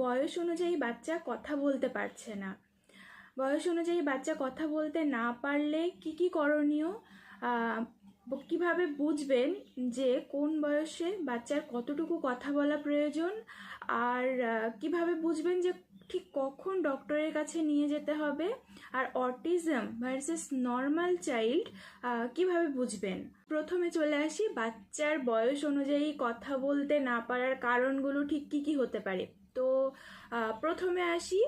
বয়স অনুযায়ী বাচ্চা কথা বলতে পারছে না। বয়স অনুযায়ী বাচ্চা কথা বলতে না পারলে কি কি করণীয়? কীভাবে বুঝবেন যে কোন বয়সে বাচ্চার কতটুকু কথা বলা প্রয়োজন? আর কীভাবে বুঝবেন যে ঠিক কখন ডক্টরের কাছে নিয়ে যেতে হবে? আর অটিজম ভার্সেস নর্মাল চাইল্ড কীভাবে বুঝবেন? প্রথমে চলে আসি বাচ্চার বয়স অনুযায়ী কথা বলতে না পারার কারণগুলো ঠিক কি কি হতে পারে। তো প্রথমে আসি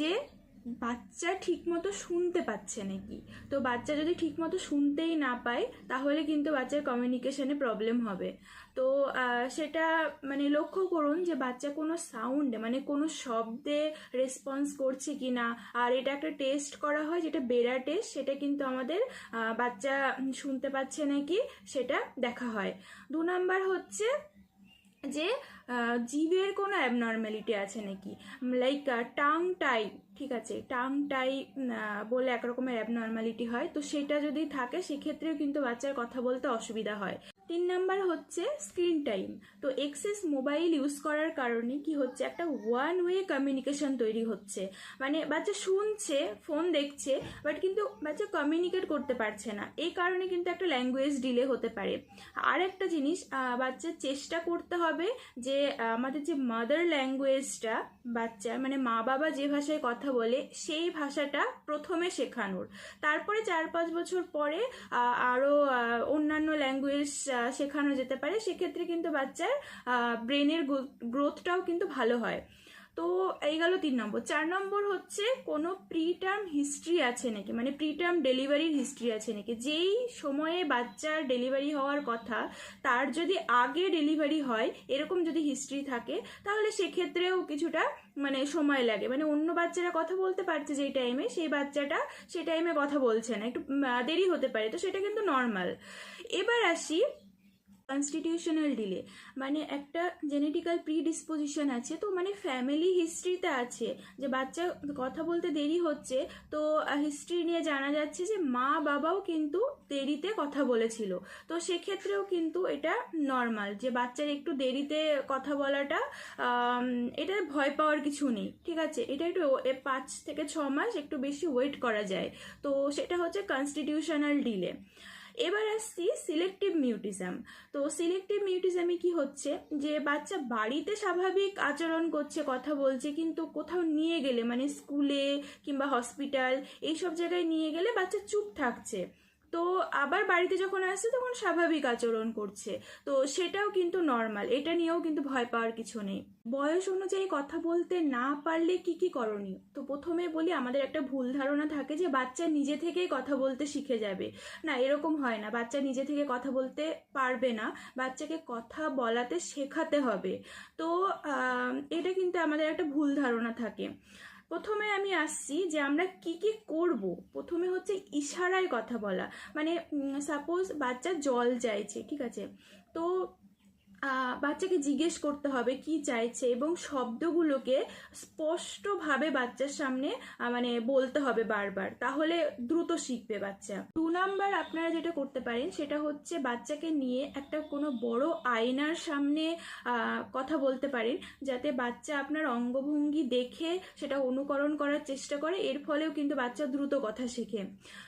যে বাচ্চা ঠিকমতো শুনতে পাচ্ছে নাকি। তো বাচ্চা যদি ঠিকমতো শুনতেই না পায়, তাহলে কিন্তু বাচ্চার কমিউনিকেশনে প্রবলেম হবে। তো সেটা মানে লক্ষ্য করুন যে বাচ্চা কোনো সাউন্ডে মানে কোনো শব্দে রেসপন্স করছে কি না আর এটা একটা টেস্ট করা হয়, যেটা বেড়া টেস্ট সেটা কিন্তু আমাদের বাচ্চা শুনতে পাচ্ছে নাকি, সেটা দেখা হয়। দু নাম্বার হচ্ছে যে জিভের কোনো অ্যাবনর্ম্যালিটি আছে নাকি? লাইক টাং টাই ঠিক আছে? টাং টাই বলে একরকমের অ্যাবনর্ম্যালিটি হয়। তো সেটা যদি থাকে, সেক্ষেত্রেও কিন্তু বাচ্চার কথা বলতে অসুবিধা হয়। তিন নাম্বার হচ্ছে স্ক্রিন টাইম। তো এক্সেস মোবাইল ইউজ করার কারণে কি হচ্ছে একটা ওয়ান ওয়ে কমিউনিকেশন তৈরি হচ্ছে। মানে বাচ্চা শুনছে ফোন দেখছে বাট কিন্তু বাচ্চা কমিউনিকেট করতে পারছে না। এই কারণে কিন্তু একটা ল্যাঙ্গুয়েজ ডিলে হতে পারে। আর একটা জিনিস বাচ্চার চেষ্টা করতে হবে যে আমাদের যে মাদার ল্যাঙ্গুয়েজটা বাচ্চার মানে মা বাবা যে ভাষায় কথা বলে সেই ভাষাটা প্রথমে শেখানোর। তারপরে চার পাঁচ বছর পরে আহ, আরও আহ, অন্যান্য ল্যাঙ্গুয়েজ শেখানো যেতে পারে, সেক্ষেত্রে কিন্তু বাচ্চার ব্রেনের গ্রোথটাও কিন্তু ভালো হয়। তো এই গেল তিন নম্বর। চার নম্বর হচ্ছে কোনো প্রি টার্ম হিস্ট্রি আছে নাকি? মানে প্রি টার্ম ডেলিভারির হিস্ট্রি আছে নাকি? যেই সময়ে বাচ্চার ডেলিভারি হওয়ার কথা, তার যদি আগে ডেলিভারি হয়, এরকম যদি হিস্ট্রি থাকে, তাহলে সেক্ষেত্রেও কিছুটা মানে সময় লাগে। মানে অন্য বাচ্চারা কথা বলতে পারছে যেই টাইমে সেই বাচ্চাটা সেই টাইমে কথা বলছে না। একটু দেরি হতে পারে। তো সেটা কিন্তু নর্মাল এবার আসি কনস্টিটিউশনাল ডিলে মানে একটা জেনেটিক্যাল প্রিডিসপোজিশন আছে, তো মানে ফ্যামিলি হিস্ট্রিতে আছে, যে বাচ্চা কথা বলতে দেরি হচ্ছে, তো হিস্ট্রি নিয়ে জানা যাচ্ছে যে মা বাবাও কিন্তু দেরিতে কথা বলেছিল, তো সেক্ষেত্রেও কিন্তু এটা নর্মাল যে বাচ্চার একটু দেরিতে কথা বলাটা এটা ভয় পাওয়ার কিছু নেই, ঠিক আছে? এটা একটু পাঁচ থেকে ছ মাস একটু বেশি ওয়েট করা যায়, তো সেটা হচ্ছে কনস্টিটিউশনাল ডিলে এবার আসছি সিলেক্টিভ মিউটিজম তো সিলেক্টিভ মিউটিজমে কি হচ্ছে? যে বাচ্চা বাড়িতে স্বাভাবিক আচরণ করছে, কথা বলছে, কিন্তু কোথাও নিয়ে গেলে মানে স্কুলে কিংবা হসপিটাল এইসব জায়গায় নিয়ে গেলে বাচ্চা চুপ থাকছে। তো আবার বাড়িতে যখন আসছে তখন স্বাভাবিক আচরণ করছে। তো সেটাও কিন্তু নর্মাল এটা নিয়েও কিন্তু ভয় পাওয়ার কিছু নেই। বয়স অনুযায়ী কথা বলতে না পারলে কি কি করণীয়? তো প্রথমে বলি, আমাদের একটা ভুল ধারণা থাকে যে বাচ্চা নিজে থেকেই কথা বলতে শিখে যাবে। না, এরকম হয় না। বাচ্চা নিজে থেকে কথা বলতে পারবে না। বাচ্চাকে কথা বলাতে শেখাতে হবে। তো এটা কিন্তু আমাদের একটা ভুল ধারণা থাকে। প্রথমে আমি আসছি যে আমরা কি কি করব। প্রথমে হচ্ছে ইশারায় কথা বলা। মানে সাপোজ বাচ্চা জল চাইছে, ঠিক আছে? তো বাচ্চাকে জিজ্ঞেস করতে হবে কি চাইছে এবং শব্দগুলোকে স্পষ্টভাবে বাচ্চার সামনে মানে বলতে হবে বারবার। তাহলে দ্রুত শিখবে বাচ্চা। দু নাম্বার আপনারা যেটা করতে পারেন, সেটা হচ্ছে বাচ্চাকে নিয়ে একটা কোনো বড় আয়নার সামনে কথা বলতে পারেন, যাতে বাচ্চা আপনার অঙ্গভঙ্গি দেখে সেটা অনুকরণ করার চেষ্টা করে। এর ফলেও কিন্তু বাচ্চা দ্রুত কথা শেখে।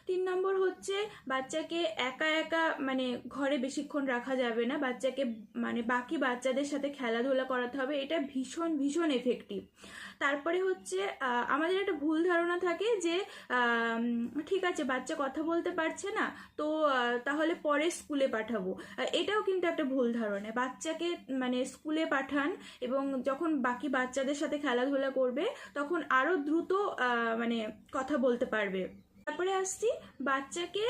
তিন নম্বর হচ্ছে বাচ্চাকে একা একা মানে ঘরে বেশিক্ষণ রাখা যাবে না। বাচ্চাকে মানে বাকি বাচ্চাদের সাথে খেলাধুলা করাতে হবে, এটা ভীষণ ভীষণ এফেক্টিভ তারপরে হচ্ছে আমাদের একটা ভুল ধারণা থাকে যে ঠিক আছে, বাচ্চা কথা বলতে পারছে না, তো তাহলে পরে স্কুলে পাঠাবো। এটাও কিন্তু একটা ভুল ধারণা। বাচ্চাকে মানে স্কুলে পাঠান এবং যখন বাকি বাচ্চাদের সাথে খেলাধুলা করবে, তখন আরও দ্রুত মানে কথা বলতে পারবে। তারপরে আসছি বাচ্চাকে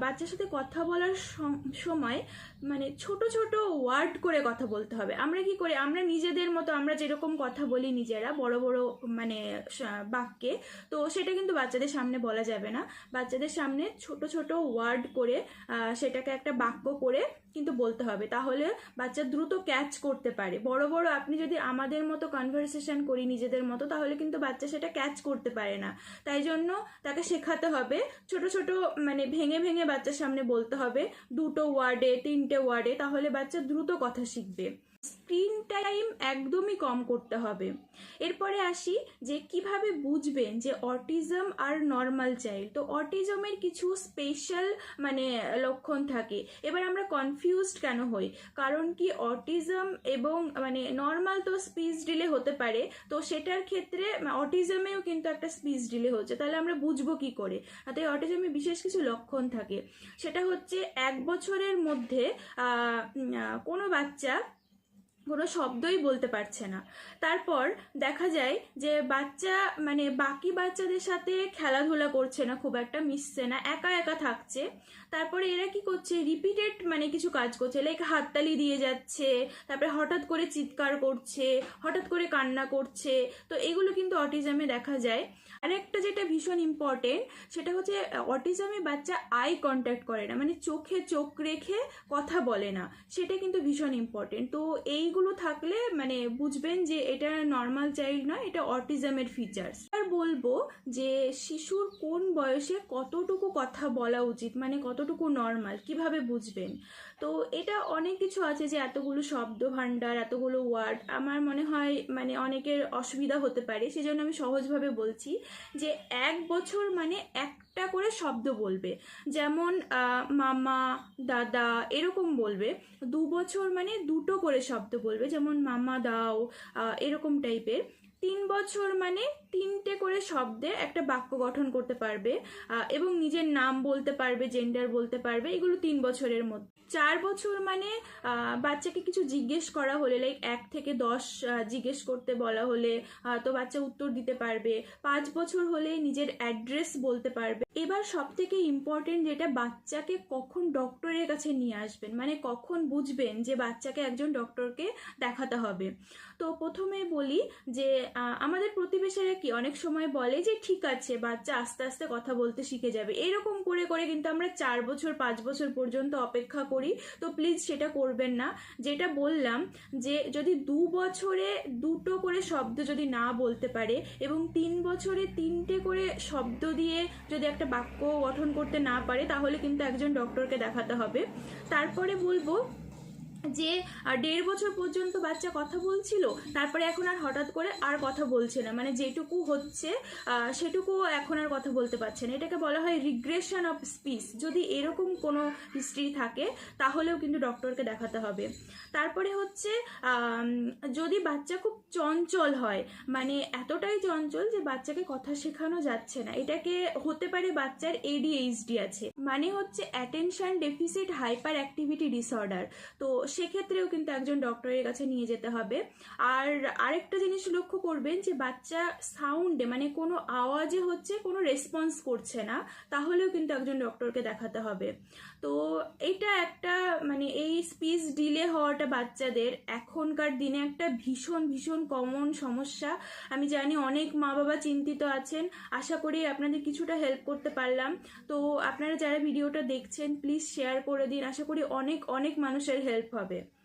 বাচ্চার সাথে কথা বলার সম- সময় মানে ছোট ছোট ওয়ার্ড করে কথা বলতে হবে। আমরা কি করি? আমরা নিজেদের মতো আমরা যেরকম কথা বলি নিজেরা, বড় বড় মানে বাক্যে, তো সেটা কিন্তু বাচ্চাদের সামনে বলা যাবে না। বাচ্চাদের সামনে ছোট ছোট ওয়ার্ড করে সেটাকে একটা বাক্য করে কিন্তু বলতে হবে। তাহলে বাচ্চা দ্রুত ক্যাচ করতে পারে। বড় বড় আপনি যদি আমাদের মতো কনভারসেশন করি, নিজেদের মতো, তাহলে কিন্তু বাচ্চা সেটা ক্যাচ করতে পারে না। তাই জন্য তাকে শেখাতে হবে, ছোট ছোট মানে ভেঙে ভেঙে বাচ্চার সামনে বলতে হবে, দুটো ওয়ার্ডে তিনটে ওয়ার্ডে তাহলে বাচ্চা দ্রুত কথা শিখবে। স্ক্রিন টাইম একদমই কম করতে হবে। এরপরে আসি যে কীভাবে বুঝবেন যে অটিজম আর নর্মাল চাইল্ড। তো অটিজমের কিছু স্পেশাল মানে লক্ষণ থাকে। এবার আমরা কনফিউজড কেন হই? কারণ কি অটিজম এবং মানে নর্মাল তো স্পিচ ডিলে হতে পারে। তো সেটার ক্ষেত্রে অটিজমেও কিন্তু একটা স্পিচ ডিলে হচ্ছে। তাহলে আমরা বুঝব কি করে? তাই অটিজমে বিশেষ কিছু লক্ষণ থাকে। সেটা হচ্ছে এক বছরের মধ্যে কোনো বাচ্চা কোনো শব্দই বলতে পারছে না। তারপর দেখা যায় যে বাচ্চা মানে বাকি বাচ্চাদের সাথে খেলাধুলা করছে না, খুব একটা মিশছে না, একা একা থাকছে। তারপরে এরা কি করছে রিপিটেড মানে কিছু কাজ করছে লাইক হাততালি দিয়ে যাচ্ছে, তারপরে হঠাৎ করে চিৎকার করছে, হঠাৎ করে কান্না করছে। তো এগুলো কিন্তু অটিজমে দেখা যায়। আরেকটা যেটা ভীষণ ইম্পর্টেন্ট সেটা হচ্ছে অটিজমে বাচ্চা আই কন্ট্যাক্ট করে না মানে চোখে চোখ রেখে কথা বলে না, সেটা কিন্তু ভীষণ ইম্পর্টেন্ট তো এইগুলো থাকলে মানে বুঝবেন যে এটা নর্মাল চাইল্ড নয়, এটা অটিজমের ফিচার্স আর বলব যে শিশুর কোন বয়সে কতটুকু কথা বলা উচিত মানে কতটুকু নর্মাল কীভাবে বুঝবেন? তো এটা অনেক কিছু আছে যে এতগুলো শব্দ ভাণ্ডার, এতগুলো ওয়ার্ড আমার মনে হয় মানে অনেকের অসুবিধা হতে পারে। সেজন্য আমি সহজভাবে বলছি যে এক বছর মানে একটা করে শব্দ বলবে। যেমন মামা, দাদা, এরকম বলবে। দু বছর মানে দুটো করে শব্দ বলবে যেমন মামা দাও এরকম টাইপের তিন বছর মানে তিনটে করে শব্দে একটা বাক্য গঠন করতে পারবে এবং নিজের নাম বলতে পারবে জেন্ডার বলতে পারবে, এগুলো তিন বছরের মধ্যে। চার বছর মানে বাচ্চাকে কিছু জিজ্ঞেস করা হলে লাইক এক থেকে দশ জিজ্ঞেস করতে বলা হলে তো বাচ্চা উত্তর দিতে পারবে। পাঁচ বছর হলে নিজের অ্যাড্রেস বলতে পারবে। এবার সব থেকে ইম্পর্টেন্ট যেটা, বাচ্চাকে কখন ডক্টরের কাছে নিয়ে আসবেন? মানে কখন বুঝবেন যে বাচ্চাকে একজন ডক্টরকে দেখাতে হবে? তো প্রথমে বলি যে আমাদের প্রতিবেশীরা কি? অনেক সময় বলে যে, ঠিক আছে, বাচ্চা আস্তে আস্তে কথা বলতে শিখে যাবে। এরকম করে করে কিন্তু আমরা চার বছর, পাঁচ বছর পর্যন্ত অপেক্ষা করি। তো প্লিজ সেটা করবেন না। যেটা বললাম যে, যদি দু বছরে দুটো করে শব্দ যদি না বলতে পারে এবং তিন বছরে তিনটে করে শব্দ দিয়ে যদি একটা বাক্য গঠন করতে না পারে, তাহলে কিন্তু একজন ডক্টরকে দেখাতে হবে। তারপরে বলব যে দেড় বছর পর্যন্ত বাচ্চা কথা বলছিল, তারপরে এখন আর হঠাৎ করে আর কথা বলছে না। মানে যেটুকু হচ্ছে সেটুকু এখন আর কথা বলতে পারছে না। এটাকে বলা হয় রিগ্রেশন অফ স্পিচ যদি এরকম কোনো হিস্ট্রি থাকে, তাহলেও কিন্তু ডক্টরকে দেখাতে হবে। তারপরে হচ্ছে যদি বাচ্চা খুব চঞ্চল হয় মানে এতটাই চঞ্চল যে বাচ্চাকে কথা শেখানো যাচ্ছে না। এটাকে হতে পারে বাচ্চার এডিএইচডি আছে। মানে হচ্ছে attention deficit hyperactivity disorder তো সেক্ষেত্রেও কিন্তু একজন ডক্টরের কাছে নিয়ে যেতে হবে। আর আরেকটা জিনিস লক্ষ্য করবেন যে, বাচ্চা সাউন্ডে মানে কোনো আওয়াজে হচ্ছে কোনো রেসপন্স করছে না, তাহলেও কিন্তু একজন ডক্টরকে দেখাতে হবে। তো এটা একটা মানে এই স্পিচ ডিলে হওয়াটা বাচ্চাদের এখনকার দিনে একটা ভীষণ ভীষণ কমন সমস্যা। আমি জানি অনেক মা বাবা চিন্তিত আছেন, আশা করি আপনাদের কিছুটা হেল্প করতে পারলাম। তো আপনারা যারা ভিডিওটা দেখছেন, প্লিজ শেয়ার করে দিন। আশা করি অনেক অনেক মানুষের হেল্প হবে।